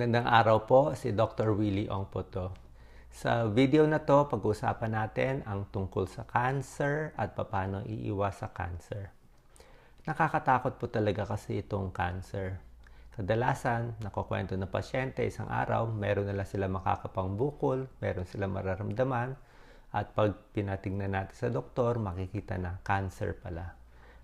Gandang araw po, si Dr. Willie Ong po to. Sa video na to, pag-uusapan natin ang tungkol sa cancer at paano iiwas sa cancer. Nakakatakot po talaga kasi itong cancer. Kadalasan, nakukwento ng pasyente isang araw, meron na lang sila makakapang bukol, meron sila mararamdaman, at pag pinatingnan natin sa doktor, makikita na cancer pala.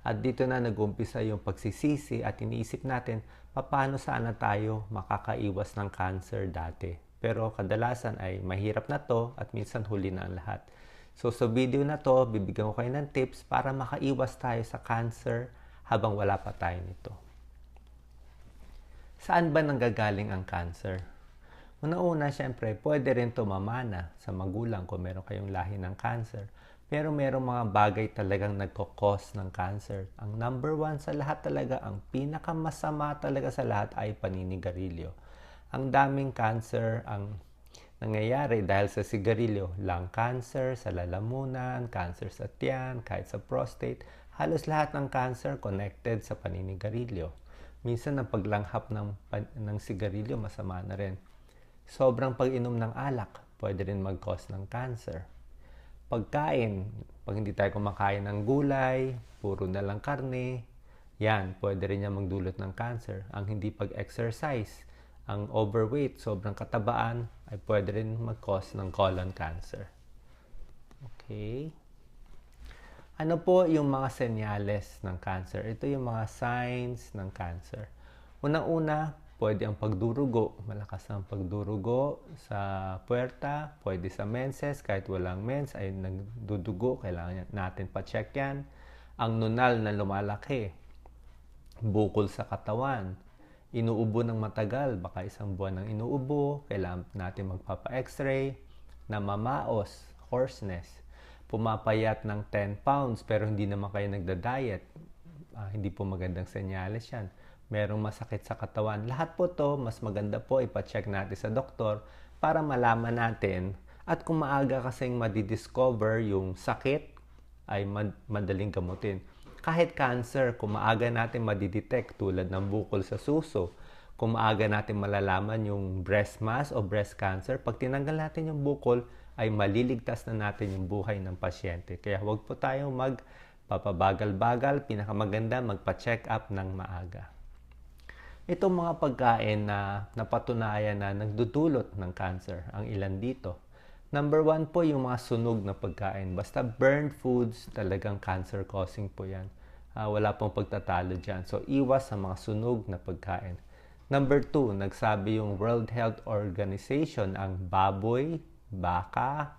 At dito na nag-umpisa yung pagsisisi at iniisip natin paano sana tayo makakaiwas ng cancer dati. Pero kadalasan ay mahirap na to at minsan huli na ang lahat. So sa video na to, bibigyan ko kayo ng tips para makaiwas tayo sa cancer habang wala pa tayo nito. Saan ba nanggagaling ang cancer? Una-una, syempre, pwede rin tumamana sa magulang kung meron kayong lahi ng cancer. Pero merong mga bagay talagang nagkakos ng cancer. Ang number one sa lahat talaga, ang pinakamasama talaga sa lahat ay paninigarilyo. Ang daming cancer ang nangyayari dahil sa sigarilyo. Lung cancer, sa lalamunan, cancer sa tiyan, kahit sa prostate. Halos lahat ng cancer connected sa paninigarilyo. Minsan ang paglanghap ng, ng sigarilyo masama na rin. Sobrang pag-inom ng alak pwede rin mag-cause ng cancer pagkain. Pag hindi tayo kumakain ng gulay, puro na lang karne, yan, pwede rin niya magdulot ng cancer. Ang hindi pag-exercise, ang overweight, sobrang katabaan, ay pwede rin mag-cause ng colon cancer. Okay. Ano po yung mga senyales ng cancer? Ito yung mga signs ng cancer. Unang-una, Pwede ang pagdurugo, malakas ang pagdurugo sa puerta, pwede sa menses, kahit walang mens ay nagdudugo, kailangan natin pa-check yan. Ang nunal na lumalaki, bukol sa katawan, inuubo ng matagal, baka isang buwan ng inuubo, kailangan natin magpapa-x-ray, namamaos, hoarseness, pumapayat ng 10 pounds pero hindi naman kayo nagda-diet, uh, hindi po magandang senyales yan merong masakit sa katawan. Lahat po to, mas maganda po ipacheck natin sa doktor para malaman natin at kung maaga kasing madidiscover yung sakit ay mad- madaling gamutin. Kahit cancer, kung maaga natin madidetect tulad ng bukol sa suso, kung maaga natin malalaman yung breast mass o breast cancer, pag tinanggal natin yung bukol, ay maliligtas na natin yung buhay ng pasyente. Kaya huwag po tayong magpapabagal-bagal, pinakamaganda magpa-check up ng maaga itong mga pagkain na napatunayan na nagdudulot ng cancer, ang ilan dito. Number one po yung mga sunog na pagkain. Basta burned foods, talagang cancer causing po yan. Uh, wala pong pagtatalo dyan. So, iwas sa mga sunog na pagkain. Number two, nagsabi yung World Health Organization, ang baboy, baka,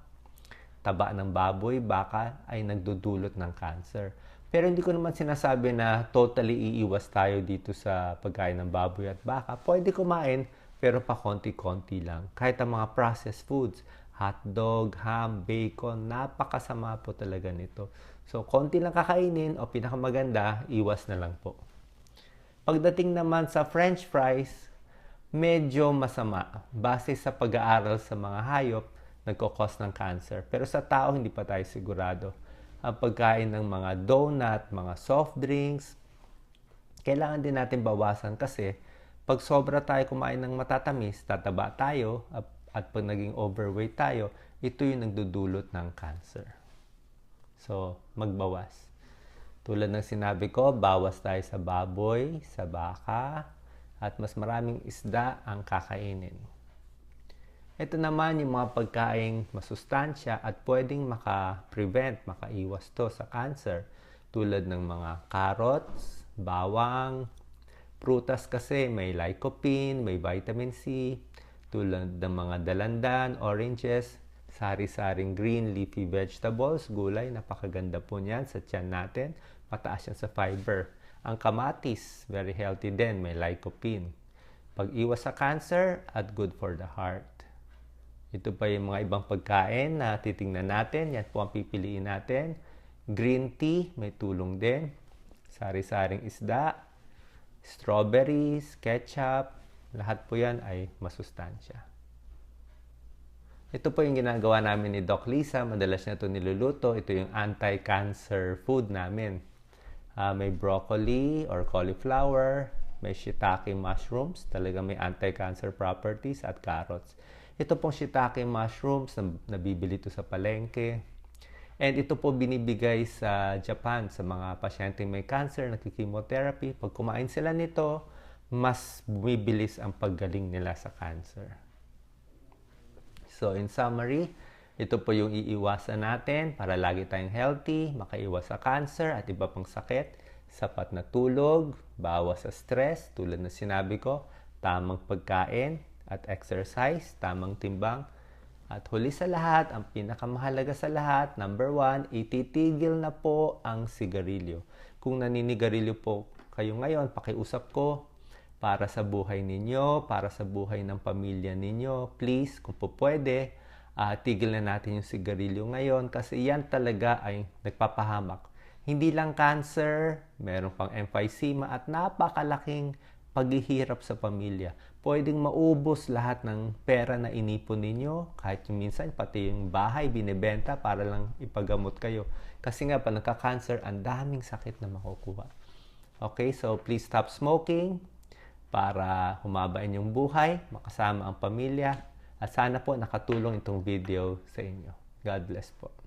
taba ng baboy, baka ay nagdudulot ng cancer. Pero hindi ko naman sinasabi na totally iiwas tayo dito sa pagkain ng baboy at baka. Pwede kumain, pero pa konti-konti lang. Kahit ang mga processed foods, hotdog, ham, bacon, napakasama po talaga nito. So, konti lang kakainin o pinakamaganda, iwas na lang po. Pagdating naman sa french fries, medyo masama. Base sa pag-aaral sa mga hayop, nagkakos ng cancer. Pero sa tao, hindi pa tayo sigurado ang pagkain ng mga donut, mga soft drinks, kailangan din natin bawasan kasi pag sobra tayo kumain ng matatamis, tataba tayo at, at pag naging overweight tayo, ito yung nagdudulot ng cancer. So, magbawas. Tulad ng sinabi ko, bawas tayo sa baboy, sa baka, at mas maraming isda ang kakainin. Ito naman yung mga pagkaing masustansya at pwedeng maka-prevent, makaiwas to sa cancer tulad ng mga carrots, bawang, prutas kasi may lycopene, may vitamin C, tulad ng mga dalandan, oranges, sari-saring green leafy vegetables, gulay, napakaganda po niyan sa tiyan natin, mataas yan sa fiber. Ang kamatis, very healthy din, may lycopene. Pag-iwas sa cancer at good for the heart. Ito pa yung mga ibang pagkain na titingnan natin. Yan po ang pipiliin natin. Green tea, may tulong din. Sari-saring isda, strawberries, ketchup, lahat po yan ay masustansya. Ito po yung ginagawa namin ni Doc Lisa. Madalas niya ito niluluto. Ito yung anti-cancer food namin. Uh, may broccoli or cauliflower, may shiitake mushrooms, talaga may anti-cancer properties at carrots. Ito pong shiitake mushrooms, nabibili ito sa palengke. And ito po binibigay sa Japan sa mga pasyente may cancer, nagki-chemotherapy. Pag kumain sila nito, mas bumibilis ang paggaling nila sa cancer. So in summary, ito po yung iiwasan natin para lagi tayong healthy, makaiwas sa cancer at iba pang sakit. Sapat na tulog, bawas sa stress, tulad na sinabi ko, tamang pagkain at exercise, tamang timbang. At huli sa lahat, ang pinakamahalaga sa lahat, number one, ititigil na po ang sigarilyo. Kung naninigarilyo po kayo ngayon, pakiusap ko para sa buhay ninyo, para sa buhay ng pamilya ninyo. Please, kung po pwede, uh, tigil na natin yung sigarilyo ngayon kasi yan talaga ay nagpapahamak. Hindi lang cancer, meron pang emphysema at napakalaking paghihirap sa pamilya. Pwedeng maubos lahat ng pera na inipon ninyo, kahit yung minsan pati yung bahay binebenta para lang ipagamot kayo. Kasi nga pa nagka-cancer, ang daming sakit na makukuha. Okay, so please stop smoking para humaba inyong buhay, makasama ang pamilya, at sana po nakatulong itong video sa inyo. God bless po.